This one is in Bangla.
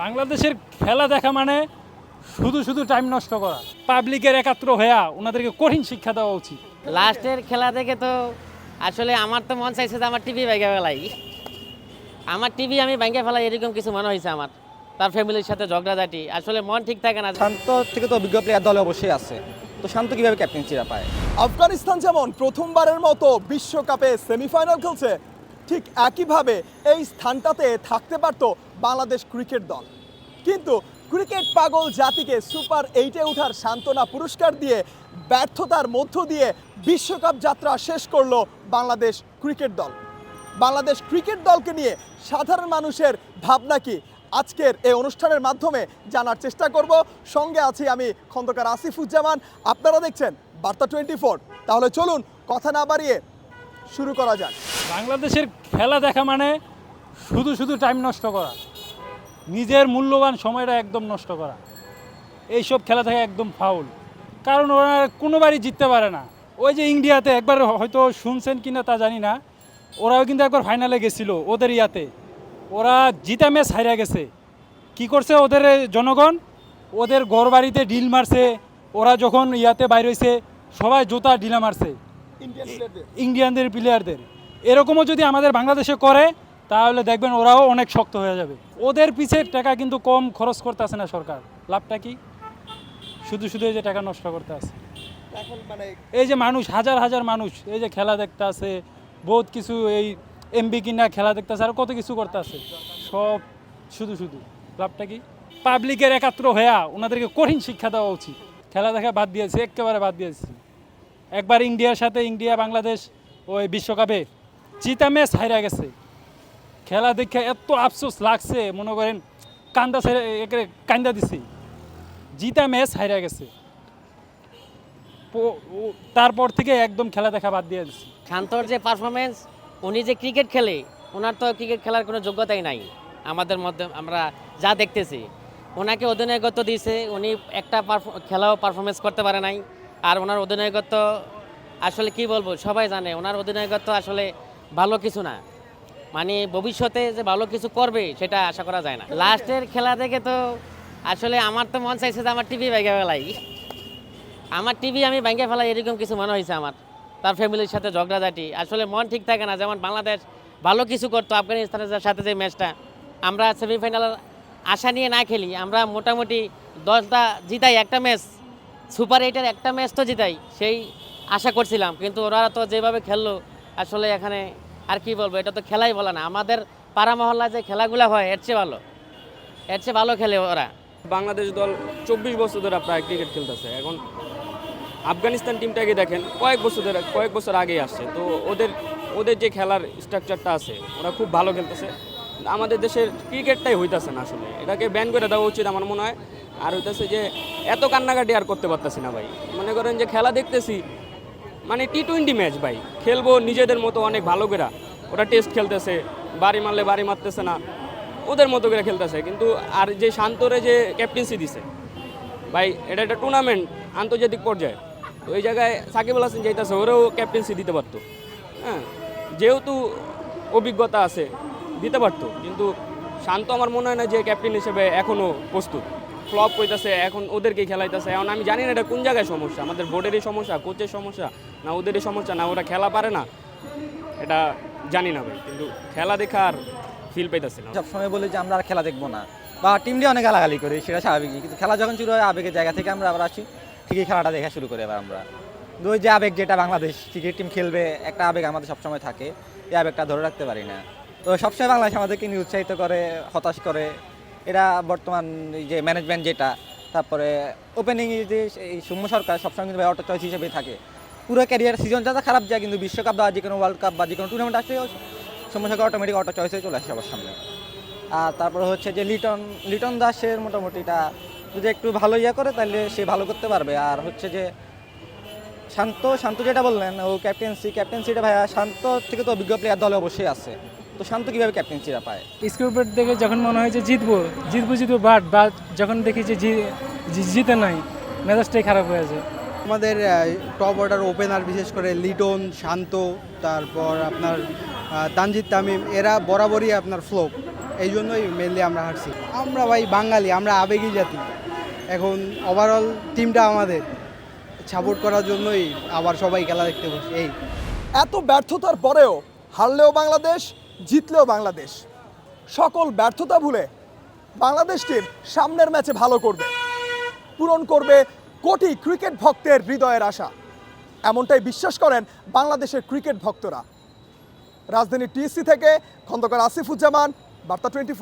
বাংলাদেশের খেলা দেখা মানে শুধু শুধু টাইম নষ্ট করা। পাবলিকের একাত্র হইয়া ওনাদেরকে কঠিন শিক্ষা দেওয়া উচিত। লাস্টের খেলা দেখে তো আসলে আমার তো মন চাইছে যে আমার টিভি ভেঙে ফেলাই। আমার টিভি আমি ভেঙে ফেলাই এরকম কিছু মনে হয়েছে আমার। তার ফ্যামিলির সাথে ঝগড়াঝাটি আসলে মন ঠিক থাকে না শান্ত থেকে তো অভিজ্ঞ প্লেয়ার দলে অবশ্যই আছে। তো শান্ত কীভাবে ক্যাপ্টেন্সিরা পায়? আফগানিস্তান যেমন প্রথমবারের মতো বিশ্বকাপে সেমিফাইনাল খেলছে ঠিক একইভাবে এই স্থানটাতে থাকতে পারত বাংলাদেশ ক্রিকেট দল। কিন্তু ক্রিকেট পাগল জাতিকে সুপার এইটে ওঠার সান্ত্বনা পুরস্কার দিয়ে ব্যর্থতার মধ্য দিয়ে বিশ্বকাপ যাত্রা শেষ করল বাংলাদেশ ক্রিকেট দল। বাংলাদেশ ক্রিকেট দলকে নিয়ে সাধারণ মানুষের ভাবনা কি আজকের এই অনুষ্ঠানের মাধ্যমে জানার চেষ্টা করব। সঙ্গে আছি আমি খন্দকার আসিফুজ্জামান। আপনারা দেখছেন বার্তা টোয়েন্টি তাহলে চলুন কথা না বাড়িয়ে শুরু করা যাক। বাংলাদেশের খেলা দেখা মানে শুধু শুধু টাইম নষ্ট করা। নিজের মূল্যবান সময়টা একদম নষ্ট করা। এইসব খেলা থেকে একদম ফাউল কারণ ওরা কোনোবারই জিততে পারে না। ওই যে ইন্ডিয়াতে একবার হয়তো শুনছেন কি না তা জানি না। ওরাও কিন্তু একবার ফাইনালে গেছিল ওদের ইয়াতে। ওরা জিতা ম্যাচ হারিয়ে গেছে। কি করছে ওদের জনগণ? ওদের ঘর বাড়িতে ডিল মারছে। ওরা যখন ইয়াতে বাইর হয়েছে সবাই জুতা ডিলা মারছে। ইন্ডিয়ানদের প্লেয়ারদের এরকমও যদি আমাদের বাংলাদেশে করে তাহলে দেখবেন ওরাও অনেক শক্ত হয়ে যাবে। ওদের পিছে টাকা কিন্তু কম খরচ করতে আসে না সরকার। লাভটা কি? শুধু শুধু এই যে টাকা নষ্ট করতে এখন মানে এই যে মানুষ হাজার হাজার মানুষ এই যে খেলা দেখতে আছে বহুত কিছু এই এমবি কিনা খেলা দেখতে আছে আর কত কিছু করতে আছে সব শুধু শুধু। লাভটা কি? পাবলিকের একাত্র হইয়া ওনাদেরকে কঠিন শিক্ষা দেওয়া উচিত। খেলা দেখা বাদ দিয়েছে একেবারে বাদ দিয়েছে। একবার ইন্ডিয়ার সাথে ইন্ডিয়া বাংলাদেশ ওই বিশ্বকাপে চিতা ম্যাচ হাইরা গেছে। খেলা দেখে এত আফসোস লাগছে, মনে করেন কান্দা একেবারে কান্দা দিছি। জিতা ম্যাচ হাইরা গেছে। তারপর থেকে একদম খেলা দেখা বাদ দিয়ে দিছি। শান্তর যে পারফরমেন্স উনি যে ক্রিকেট খেলে, ওনার তো ক্রিকেট খেলার কোনো যোগ্যতাই নাই। আমাদের মধ্যে আমরা যা দেখতেছি, ওনাকে অধিনায়কত্ব দিয়েছে উনি একটা খেলাও পারফরমেন্স করতে পারে নাই। আর ওনার অধিনায়কত্ব আসলে কি বলব, সবাই জানে, ওনার অধিনায়কত্ব আসলে ভালো কিছু না। মানে ভবিষ্যতে যে ভালো কিছু করবে, সেটা আশা করা যায় না। লাস্টের খেলা দেখে তো আসলে আমার তো মন চাইছে যে আমার টিভি ভেঙে ফেলাই। আমার টিভি আমি ভেঙে ফেলাই, এরকম কিছু মনে হয়েছে আমার। তার ফ্যামিলির সাথে ঝগড়াঝাটি। আসলে মন ঠিক থাকে না, যেমন বাংলাদেশ ভালো কিছু করতো আফগানিস্তানের সাথে যে ম্যাচটা আমরা সেমিফাইনাল আশা নিয়ে না খেলি, আমরা মোটামুটি দশটা জিতাই একটা ম্যাচ সুপার এইটের একটা ম্যাচ তো জিতাই, সেই আশা করছিলাম। কিন্তু ওরা তো যেভাবে খেললো আসলে এখানে আর কি বলব, এটা তো খেলাই বলে না। আমাদের পাড়া মহল্লায় যে খেলাগুলো হয়, এর চেয়ে ভালো। এর চেয়ে ভালো খেলে ওরা। বাংলাদেশ দল চব্বিশ বছর ধরে প্রায় ক্রিকেট খেলতেছে। এখন আফগানিস্তান টিমটাকে দেখেন, কয়েক বছর ধরে কয়েক বছর আগেই আসছে। তো ওদের ওদের যে খেলার স্ট্রাকচারটা আছে, ওরা খুব ভালো খেলতেছে। আমাদের দেশের ক্রিকেটটাই হইতাছে না আসলে। এটাকে ব্যান করে দেওয়া উচিত আমার মনে হয়। আর হইতাছে যে, এত কান্নাকাটি আর করতে পারতেছি না ভাই। মনে করেন যে খেলা দেখতেছি মানে টি টোয়েন্টি ম্যাচ ভাই, খেলব নিজেদের মতো অনেক ভালো করে। ওরা টেস্ট খেলতেছে, বাড়ি মারলে বাড়ি মারতেছে না, ওদের মতো করে খেলতেছে। কিন্তু আর যে শান্তরে যে ক্যাপ্টেন্সি দিছে, ভাই, এটা একটা টুর্নামেন্ট আন্তর্জাতিক পর্যায়ে। তো ওই জায়গায় সাকিব আল হাসান যাইতেছে, ওরেও ক্যাপ্টেন্সি দিতে পারতো। হ্যাঁ যেহেতু অভিজ্ঞতা আছে, দিতে পারতো। কিন্তু শান্ত আমার মনে হয় না যে ক্যাপ্টেন হিসেবে এখনও প্রস্তুত। ফ্লপ হইতেছে এখন ওদেরকেই খেলাইতেছে। এখন আমি জানি না এটা কোন জায়গায় সমস্যা, আমাদের বোর্ডেরই সমস্যা, কোচের সমস্যা, না ওদেরই সমস্যা, না ওরা খেলা পারে না। এটা জানি না ভাই, কিন্তু খেলা দেখার ফিল পাইতেছে না। সবসময় বলি যে আমরা আর খেলা দেখব না। বা টিম দিয়ে অনেক গালাগালি করি, সেটা স্বাভাবিকই কিন্তু খেলা যখন শুরু হয়, আবেগের জায়গা থেকে আমরা আবার আসি, ঠিকই খেলাটা দেখা শুরু করি আবার আমরা। ওই যে আবেগ যেটা বাংলাদেশ ক্রিকেট টিম খেলবে, একটা আবেগ আমাদের সবসময় থাকে, এই আবেগটা ধরে রাখতে পারি না। তো সবসময় বাংলাদেশ আমাদেরকে নিয়ে উৎসাহিত করে, হতাশ করে এরা বর্তমান যে ম্যানেজমেন্ট যেটা, তারপরে ওপেনিং যে এই সৌম্য সরকার সবসময় কিন্তু অটো চয়েস হিসেবেই থাকে। পুরো ক্যারিয়ার সিজনটা তো খারাপ যায় কিন্তু বিশ্বকাপ বা যে কোনো ওয়ার্ল্ড কাপ বা যে কোনো টুর্নামেন্ট আসলে সৌম্য সরকার অটোমেটিক অটো চয়েসে চলে আসে সবার সামনে। আর তারপর হচ্ছে যে লিটন লিটন দাসের মোটামুটিটা যদি একটু ভালো ইয়ে করে তাহলে সে ভালো করতে পারবে। আর হচ্ছে যে শান্ত শান্ত যেটা বললেন, ও ক্যাপ্টেন্সি ক্যাপ্টেন্সিটা ভাইয়া শান্ত থেকে তো অভিজ্ঞ প্লেয়ার দলে অবশ্যই আছে। তো শান্ত কীভাবে ক্যাপ্টেন্সিটা পায়? স্কোরবোর্ড দেখে যখন মনে হয় যে জিতবো জিতবো জিতবো বাট বাট যখন দেখি যে জিতে নাই মেজাজটাই খারাপ হয়ে যায়। আমাদের টপ অর্ডার ওপেনার বিশেষ করে লিটন শান্ত তারপর আপনার তানজিদ তামিম এরা বরাবরই আপনার ফ্লোপ এই জন্যই মেনলি আমরা হারছি। আমরা ভাই বাঙালি আমরা আবেগী জাতি। এখন ওভারঅল টিমটা আমাদের। সাপোর্ট করার জন্যই আবার সবাই খেলা দেখতে বসে। এই। এত ব্যর্থতার পরেও হারলেও বাংলাদেশ জিতলেও বাংলাদেশ। সকল ব্যর্থতা ভুলে বাংলাদেশ টিম সামনের ম্যাচে ভালো করবে, পূরণ করবে কোটি ক্রিকেট ভক্তের হৃদয়ের আশা। এমনটাই বিশ্বাস করেন বাংলাদেশের ক্রিকেট ভক্তরা। রাজধানী টিএসসি থেকে খন্দকার আসিফুজ্জামান, বার্তা টোয়েন্টি